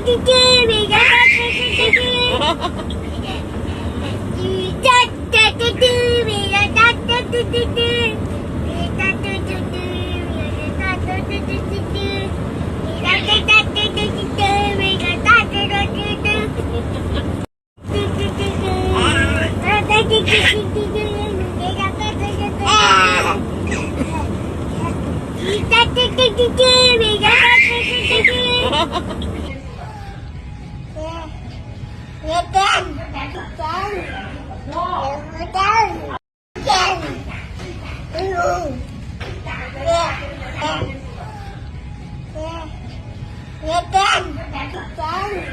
do do do do do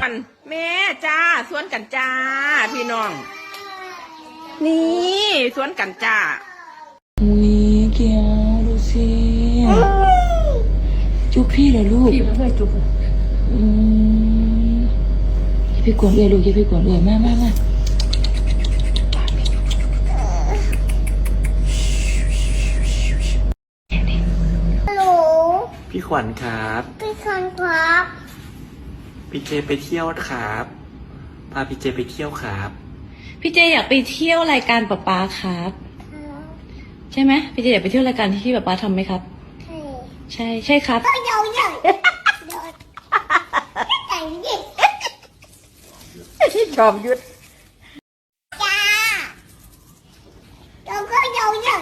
กันแม่จ้าสวนกันจ้า พี่น้อง นี่สวนกันจ้าอุ้ยเกียวดูสิจุ๊บพี่เหรอลูกพี่ไม่เคยจุกอืมอย่าไปกวนเลยลูกอย่าไปกวนเลยมามามา พี่ขวัญครับ พี่คันครับพี่เจไปเที่ยวครับ พาพี่เจไปเที่ยวครับ พี่เจอยากไปเที่ยวรายการป๊าป๊าครับ ใช่ไหมพี่เจอยากไปเที่ยวรายการที่ป๊าป๊าทำไหมครับ ใช่ใช่ครับ ก็เยาใหญ่ใหญ่ดิจอมยุทธจ้าแล้วก็เยาใหญ่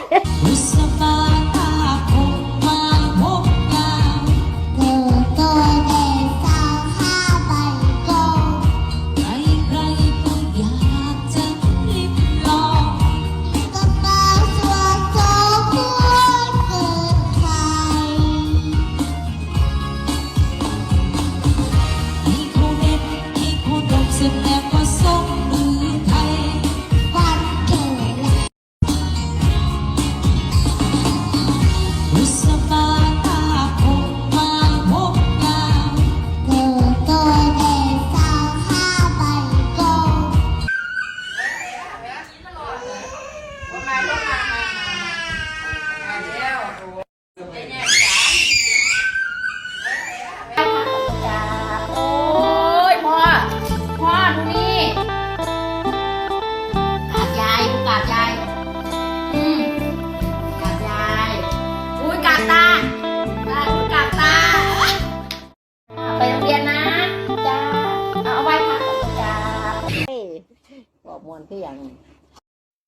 อกมวนคืออย่าง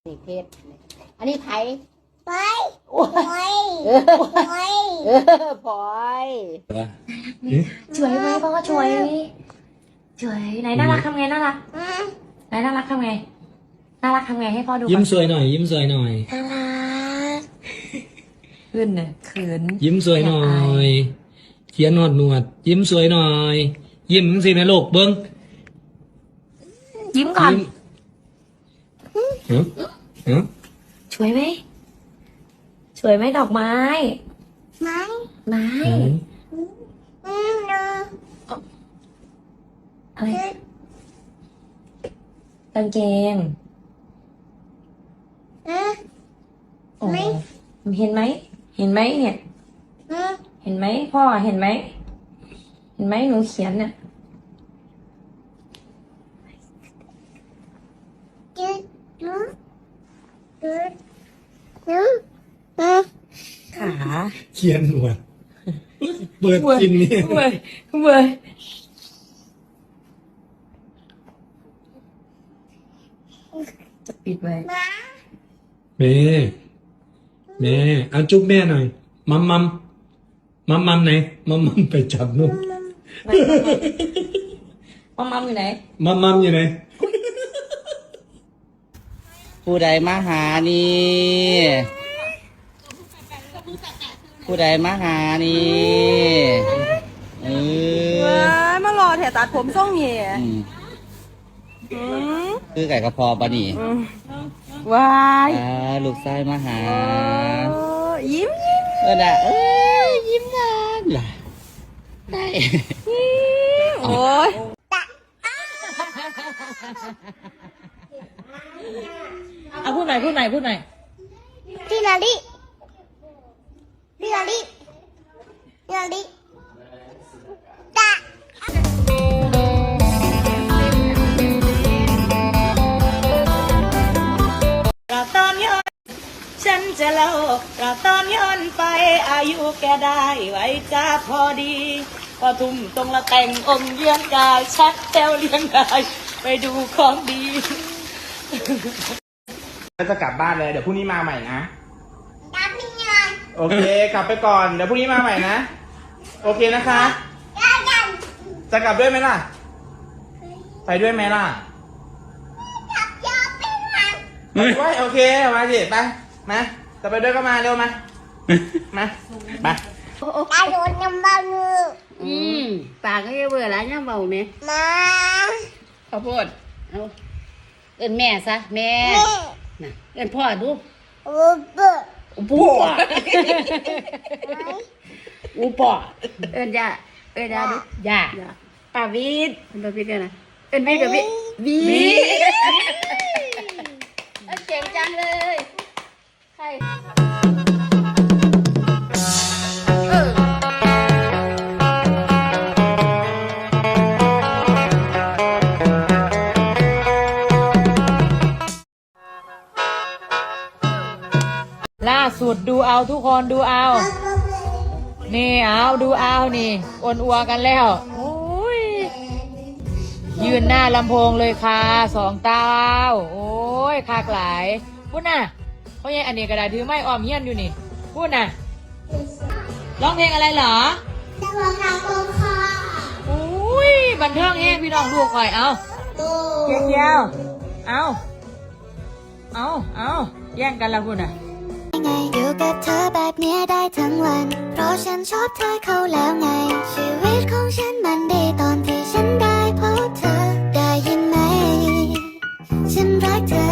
สีเพชรอันนี้ไผ่ไปโอ้ยโอ้ยเออพลอยสวยไหมพ่อก็สวยสวยไหนน่ารักทำไงน่ารักอืมไหนน่ารักทำไงน่ารักทำไงให้พ่อดูยิ้มก่อนสวยหน่อย ยิ้มสวยหน่อยน่ารักขึ้นเนี่ยเขินยิ้มสวยหน่อยเขียนหนวดหนวด ยิ้มสวยหน่อย ยิ้มสินะลูกเบิ้งยิ้มก่อน ยิ้มฮะฮะสวยไหมสวยไหมดอกไม้ไหมไม้อืมเนอะอะไรกางเกงเออโอ้ไม่เห็นไหม เห็นไหมเนี่ย อืมเห็นไหมพ่อเห็นไหม เห็นไหมหนูเขียนเนี่ย จืดจืดจืดจืดอืม ขาเขียนหนวดเปิดจริงนี่เว้ยเว้ยจะปิดไว้มาแม่แม่เอาจุ๊บแม่หน่อย มัมมัมมัมมัมไหน มัมมัมไปจับนู่นมัมมัมอยู่ไหน มัมมัมอยู่ไหน ผู้ใดมาหานี่ผู้ใดมาหานี่เออมารอแถตัดผมส่งเหี้ยอืมคือไก่กระเพอปะนี่ว้ายอ่าลูกชายมาหายิ้มยิ้มเออน่ะเอ้ยยิ้มนานล่ะได้โอ้ย อาพูดไหนพูดไหนพูดไหนพี่ลาลิพี่ลาลิพี่ลาลิตาเราตอนยนฉันจะเล่ากระตอนย้อนไป อายุแกได้ไว้จ้าพอดี พอทุ่มตรงละแต่งองค์เยี่ยงกายชัดแต้วเลี้ยงกายไปดูของดี จะกลับบ้านเลยเดี๋ยวพรุ่งนี้มาใหม่นะดับยังไงโอเค กลับไปก่อน เดี๋ยวพรุ่งนี้มาใหม่นะ โอเคนะคะดับยังจะกลับด้วยไหมล่ะ ไปด้วยไหมล่ะดับยอดเป็นมันไปด้วยโอเคมาสิไปมาจะไปด้วยก็มาเร็วมามาไปตาโดนยังบ้ามืออืมปากก็จะเบื่อแล้วยังเบาไหมมาข้าวโพดเอาเอินแม่ซะแม่ แม่ น่ะเอินพ่อดูโอ้เบื่ออุปออุปอเอินย่าเอินย่าดูย่าปาวิดเอินปาพี่กันนะเอินพี่กับพี่วีวีเอินเก่งจังเลยใคร ทุกคนดูเอา นี่เอาดูเอานี่อวนอัวกันแล้วโอ้ยยืนหน้าลำโพงเลยค่ะสองเต้า โอ้ยคากหลายพูดน่ะเขายังอันนี้กระดาษถือไม้ออมเฮียนอยู่นี่พูดน่ะร้องเพลงอะไรเหรอจะมาทำกับข้าวอุ้ยบันเทิงแห้งพี่น้องลูกคอยเอาโอ้เกียวเกียวเอาเอาเอาแย่งกันละคุณน่ะไง อยู่กับเธอแบบนี้ได้ทั้งวัน เพราะฉันชอบเธอเขาแล้วไง ชีวิตของฉันมันดีตอนที่ฉันได้พบเธอได้ยินไหม ฉันรักเธอ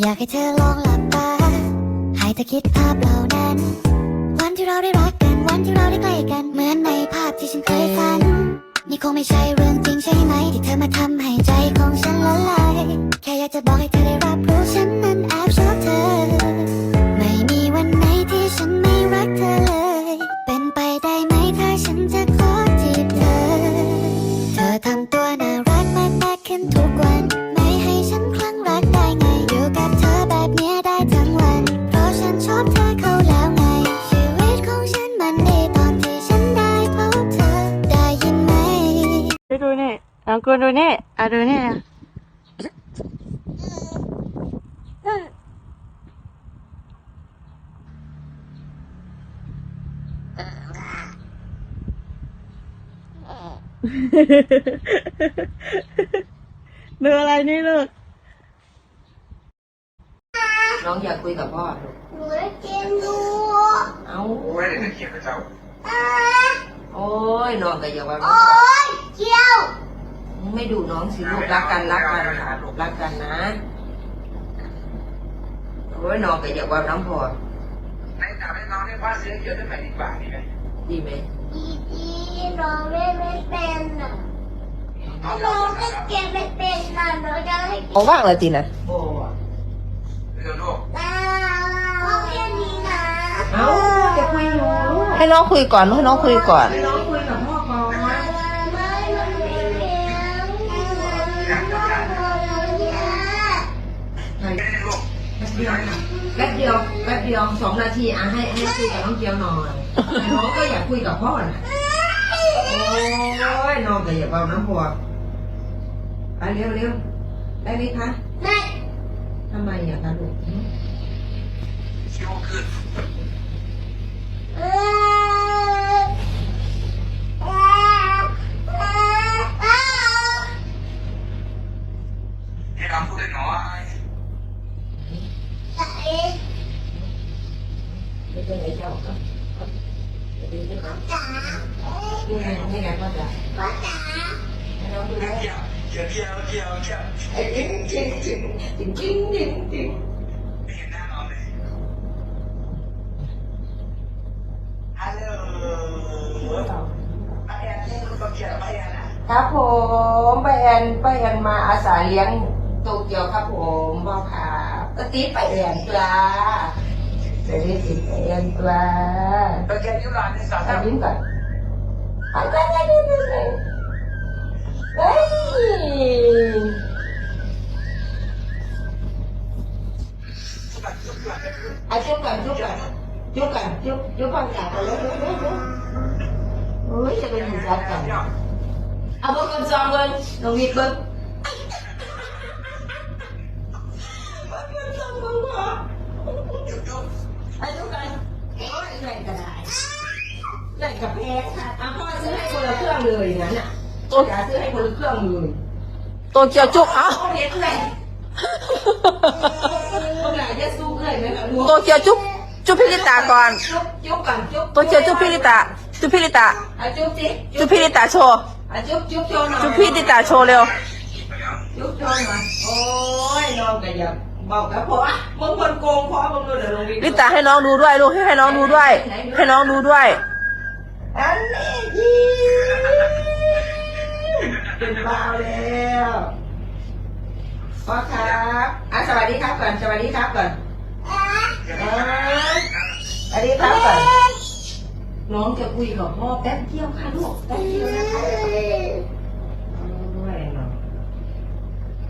อยากให้เธอลองหลับตา ให้เธอคิดภาพเหล่านั้น วันที่เราได้รักกัน วันที่เราได้ใกล้กัน เหมือนในภาพที่ฉันเคยฝัน นี่คงไม่ใช่เรื่องจริงใช่ไหม ที่เธอมาทำให้ใจของฉันละลาย แค่อยากจะบอกให้เธอได้รับรู้ฉันนั้นแอบชอบเธอ องคุณดูนี่อะดูนี่นะดูอะไรนี่ลูก น้องอยากคุยกับพ่อลูกหนูได้กินดูเอาโอ้ยเดี๋ยวเขียนกับเจ้า โอ้ยน้องก็อย่าว่า โอ้ยเจียว ไม่ดูน้องสิลูกรักกันรักกันค่ะลูกรักกันนะโอ้ยน้องก็อย่าว่าน้องพ่อในถามให้น้องให้ว่าเสียงเยอะได้ไหมดีกว่าดีไหมดีไหมดีดีน้องไม่ไม่เป็นอะถ้าน้องก็เก็บไม่เป็นน่ะหนูจะให้เอาว่างเลยตีนะโอ้เดี๋ยวลูกตาเอาแค่นี้นะเอาจะคุยอยู่ให้น้องคุยก่อนให้น้องคุยก่อนไม่มันไม่เป็น แป๊บเดียวสองนาทีอะให้ให้คุยกับน้องเกียวหน่อยน้องก็อยากคุยกับพ่อน่ะโอ้ยน้องก็อยากว่าน้องพ่อไปเร็วเร็วได้ไหมคะไม่ทำไมอะคะลูกคิ้วขึ้น เออเออเออเออ ให้น้องพูดได้น้อย เอ๊ะ ไม่เป็นไรเจ้าครับดีขึ้นนะ จ๋า นี่ไงนี่ไงพ่อจ๋า พ่อจ๋า ให้น้องดู เกี่ นะ ยวเกี่ ยวเกี่ยวเกี่ยวจริงจริงจริงจริงจริงจริงจริงไม่เห็นหน้าน้องเลยฮัลโหลป้าแอนนี่ลูกก็เกี่ยวป้าแอนอะครับผมไปแอนไปแอนมาอาสาเลี้ยงโตเกียวครับผมพ่อครับก็ตีไปแอนปลาเดี๋ยวนี้ติดไปแอนปลาตัวแกนิ้วลานที่สามทำยิ้มก่อนไปไปไปไปไป À, chú cần, chú cần Chú cần, chú, chú con chặt rồi, lấy, lấy, lấy cho con nhìn chặt cần À, bố con xong rồi, đồng nghiệp con. À, chú cần Cái này lại Này cà phê À, con sẽ hay con là thương người nữa nè. ะเครื่องเลยงั้นอะอย่าซื้อให้คนละเครื่องเลยโตเกียวจุกเอ้าพ่อเพชรเลยพ่อไหนจะสู้เลยไหมคะลูกโตเกียวจุ๊บจุ๊บพิริตาก่อนจุ๊บจุ๊บก่อนจุ๊บโตเกียวจุ๊บพิริตาจุ๊บพิริตาอะจุ๊บสิจุ๊บพิริตาโชว์อะจุ๊บจุ๊บโชว์หน่อยจุ๊บพิริตาโชว์เร็วจุ๊บโชว์หน่อยโอ้ยน้องก็อย่าบอกกับพ่ออะมึงคนโกงพ่อมึงดูเดี๋ยวลงวิลิตาให้น้องดูด้วยลูกให้น้องดูด้วย ให้น้องดูด้วยอันนี้ยี เป็นบ้าแล้วพ่อครับอะสวัสดีครับก่อนสวัสดีครับก่อนอะสวัสดีครับก่อนน้องจะคุยกับพ่อแป๊บเดียวค่ะลูกแป๊บเดียวนะคะโอ้ยน้อง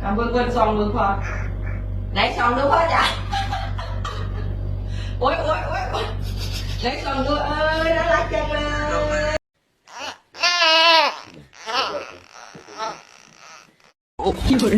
เอาเบิ่งเบิ่งซองเบิ่งพอไหนซองดูพ่อจ้ะโอ๊ยโอ๊ยโอ๊ยโอ๊ยไหนซองดูเอ้ยน่ารักจังเลย কি করে